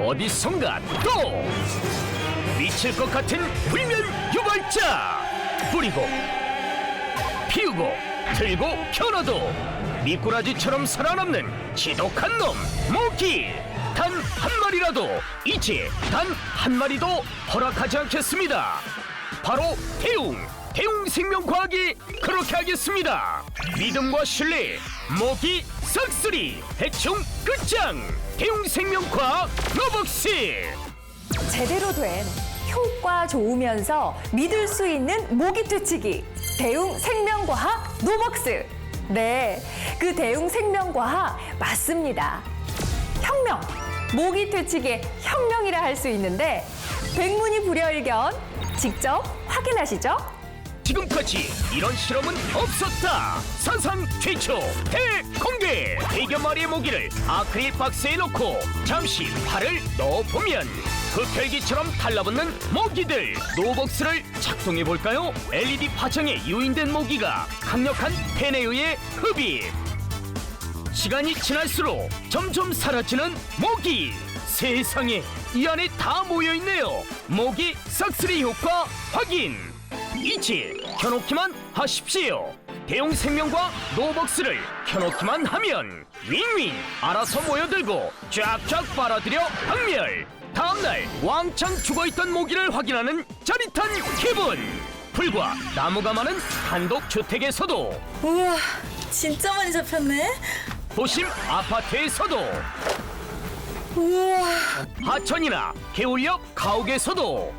어디선가 또 미칠 것 같은 불면 유발자. 뿌리고 피우고 들고 켜놔도 미꾸라지처럼 살아남는 지독한 놈 모기. 단 한 마리라도 이제 단 한 마리도 허락하지 않겠습니다. 바로 대웅 대웅 생명과학이 그렇게 하겠습니다. 믿음과 신뢰 모기 싹쓸이 대충 끝장 대웅 생명과학 로벅스 제대로 된 효과 좋으면서 믿을 수 있는 모기 퇴치기 대웅 생명과학 노벅스 네, 그 대웅 생명과학 맞습니다. 혁명 모기 퇴치기의 혁명이라 할 수 있는데 백문이 불여일견 직접 확인하시죠. 지금까지 이런 실험은 없었다. 사상 최초 대공개 대여 마리의 모기를 아크릴 박스에 넣고 잠시 팔을 넣어보면 흡혈귀처럼 달라붙는 모기들 노벅스를 작동해 볼까요? LED 파장에 유인된 모기가 강력한 팬에 의해 흡입. 시간이 지날수록 점점 사라지는 모기. 세상에 이 안에 다 모여 있네요. 모기 싹쓸이 효과 확인. 이제 켜놓기만 하십시오. 대용 생명과 노벅스를 켜놓기만 하면 윙윙 알아서 모여들고 쫙쫙 빨아들여 박멸. 다음날 왕창 죽어있던 모기를 확인하는 짜릿한 기분. 불과 나무가 많은 단독 주택에서도 우와, 진짜 많이 잡혔네. 도심 아파트에서도 우와, 하천이나 개울역 가옥에서도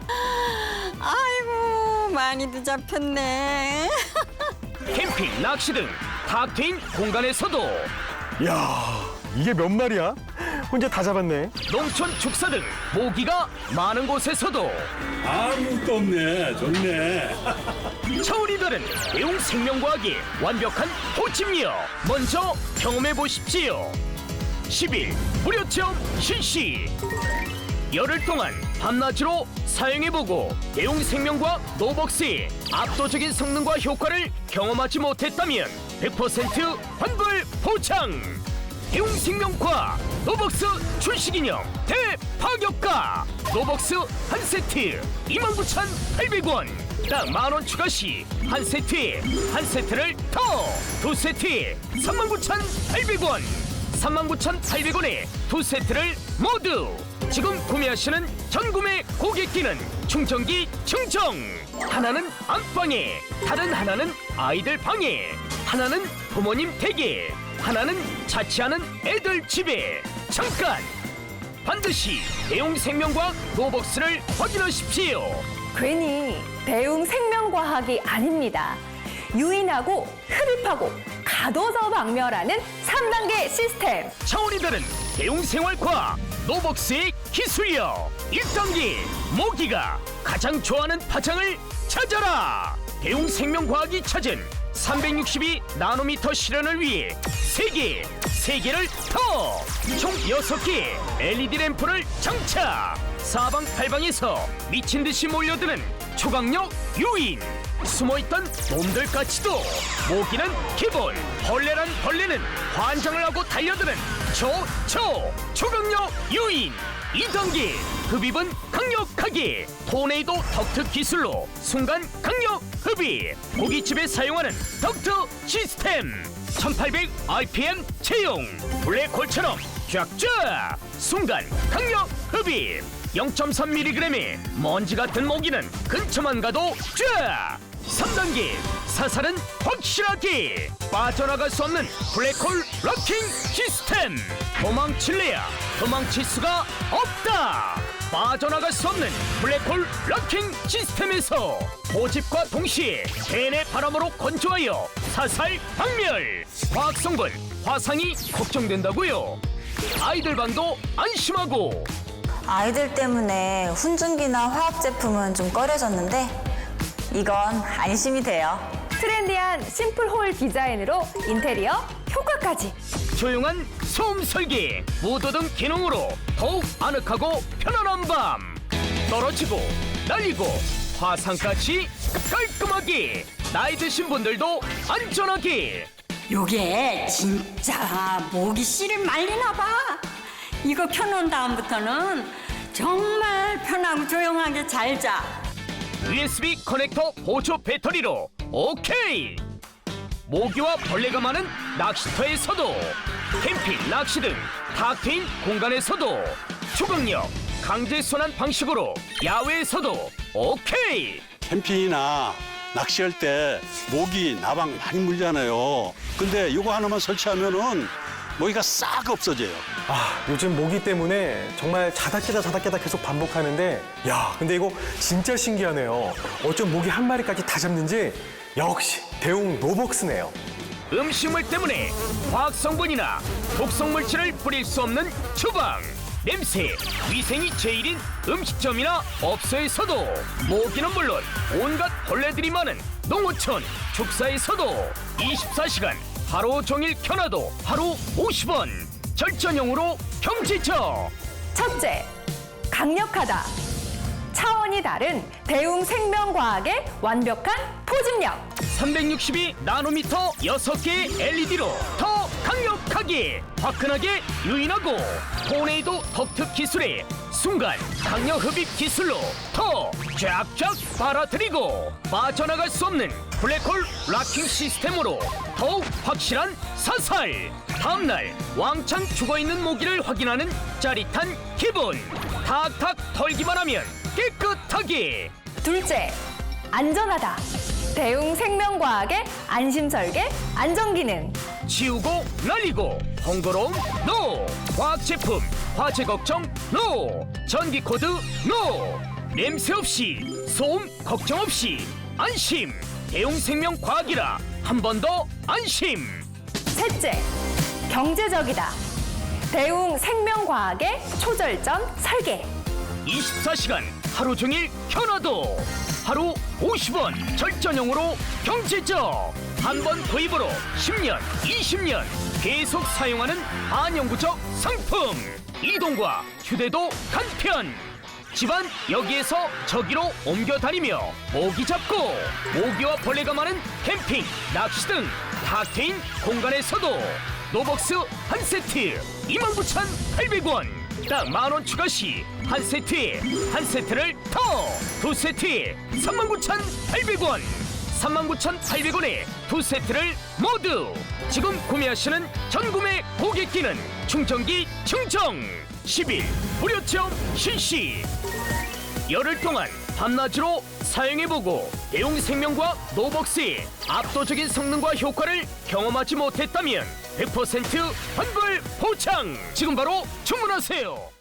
많이도 잡혔네. 캠핑, 낚시 등탁 트인 공간에서도 야 이게 몇 마리야? 혼자 다 잡았네. 농촌 축사 등 모기가 많은 곳에서도 아무것도 없네. 좋네. 차원이 다른 대웅 생명과학의 완벽한 호침이여 먼저 경험해 보십시오 10일 무료 체험 실시 열흘 동안 밤낮으로 사용해보고 대웅 생명과학 노벅스의 압도적인 성능과 효과를 경험하지 못했다면 100% 환불 보장. 대웅 생명과학 노벅스 출시 기념 대파격가. 노벅스 한 세트 29,800원. 딱 만 원 추가 시 한 세트에 한 세트를 더. 두 세트에 39,800원. 39,800원에 두 세트를 모두 지금 구매하시는 전 구매 고객끼는 충전기 충전 하나는 안방에 다른 하나는 아이들 방에 하나는 부모님 댁에 하나는 자취하는 애들 집에 잠깐 반드시 대용 생명과학 노벅스를 확인하십시오 괜히 대웅 생명과학이 아닙니다. 유인하고 흡입하고 가둬서 박멸하는 3단계 시스템. 차원이 다른 대용 생활과 노벅스의 기술력 1단계 모기가 가장 좋아하는 파장을 찾아라 대용 생명과학이 찾은 362 나노미터 실현을 위해 세개 세개를 더! 총 6개 LED 램프를 장착! 사방팔방에서 미친 듯이 몰려드는 초강력 유인! 숨어있던 놈들까지도 모기는 기본 벌레란 벌레는 환장을 하고 달려드는 초초 초강력 유인 2단계 흡입은 강력하게 토네이도 덕트 기술로 순간 강력 흡입. 고깃집에 사용하는 덕트 시스템. 1800 RPM 채용. 블랙홀처럼 쫙쫙 순간 강력 흡입. 0.3mg의 먼지 같은 모기는 근처만 가도 쫙 3단계. 사살은 확실하게 빠져나갈 수 없는 블랙홀 럭킹 시스템. 도망칠래야 도망칠 수가 없다. 빠져나갈 수 없는 블랙홀 럭킹 시스템에서 모집과 동시에 대내 바람으로 건조하여 사살 박멸. 화학 성분 화상이 걱정된다고요. 아이들 방도 안심하고. 아이들 때문에 훈증기나 화학 제품은 좀 꺼려졌는데 이건 안심이 돼요. 트렌디한 심플홀 디자인으로 인테리어 효과까지. 조용한 소음 설계, 무드등 기능으로 더욱 아늑하고 편안한 밤. 떨어지고 날리고 화상까지 깔끔하게 나이 드신 분들도 안전하게 요게 진짜 모기 씨를 말리나 봐. 이거 켜놓은 다음부터는 정말 편하고 조용하게 잘 자. USB 커넥터 보조 배터리로 오케이 모기와 벌레가 많은 낚시터에서도 캠핑, 낚시 등탁 트인 공간에서도 초강력 강제 순환 방식으로 야외에서도 오케이 캠핑이나 낚시할 때 모기, 나방 많이 물잖아요. 근데 이거 하나만 설치하면은 모기가 싹 없어져요. 아, 요즘 모기 때문에 정말 자다 깨다 자다 깨다 계속 반복하는데, 야, 근데 이거 진짜 신기하네요. 어쩜 모기 한 마리까지 다 잡는지 역시 대웅 노벅스네요. 음식물 때문에 화학 성분이나 독성 물질을 뿌릴 수 없는 주방 냄새 위생이 제일인 음식점이나 업소에서도 모기는 물론 온갖 벌레들이 많은 농어촌 축사에서도 24시간 하루 종일 켜놔도 하루 50원 절전용으로 경지처 첫째, 강력하다. 차원이 다른 대웅 생명과학의 완벽한 포집력. 362 나노미터 6개 LED로 더 강력하게 화끈하게 유인하고 토네이도 덕특 기술의 순간 강력 흡입 기술로 더 쫙쫙 빨아들이고 빠져나갈 수 없는 블랙홀 락킹 시스템으로 더욱 확실한 사살 다음날 왕창 죽어있는 모기를 확인하는 짜릿한 기분 탁탁 털기만 하면 깨끗하게 둘째, 안전하다. 대웅 생명과학의 안심 설계 안전 기능. 치우고 날리고. 번거로움 노. 화학 제품 화재 걱정 노. 전기 코드 노. 냄새 없이 소음 걱정 없이. 안심. 대웅 생명 과학이라 한 번 더 안심. 셋째, 경제적이다. 대웅 생명과학의 초절전 설계. 24시간 하루 종일 켜놔도. 하루 50원 절전용으로 경제적 한 번 구입으로 10년 20년 계속 사용하는 반영구적 상품. 이동과 휴대도 간편. 집안 여기에서 저기로 옮겨 다니며 모기 잡고 모기와 벌레가 많은 캠핑 낚시 등 탁트인 공간에서도 노벅스 한 세트 29,800원. 딱 만 원 추가 시 한 세트에 한 세트를 더 두 세트에 39,800원 39,800원에 두 세트를 모두 지금 구매하시는 전구매 고객기는 충전기 충정 10일 무료 체험 실시! 열흘 동안 밤낮으로 사용해보고 대용 생명과 노벅스의 압도적인 성능과 효과를 경험하지 못했다면 100% 환불 보장! 지금 바로 주문하세요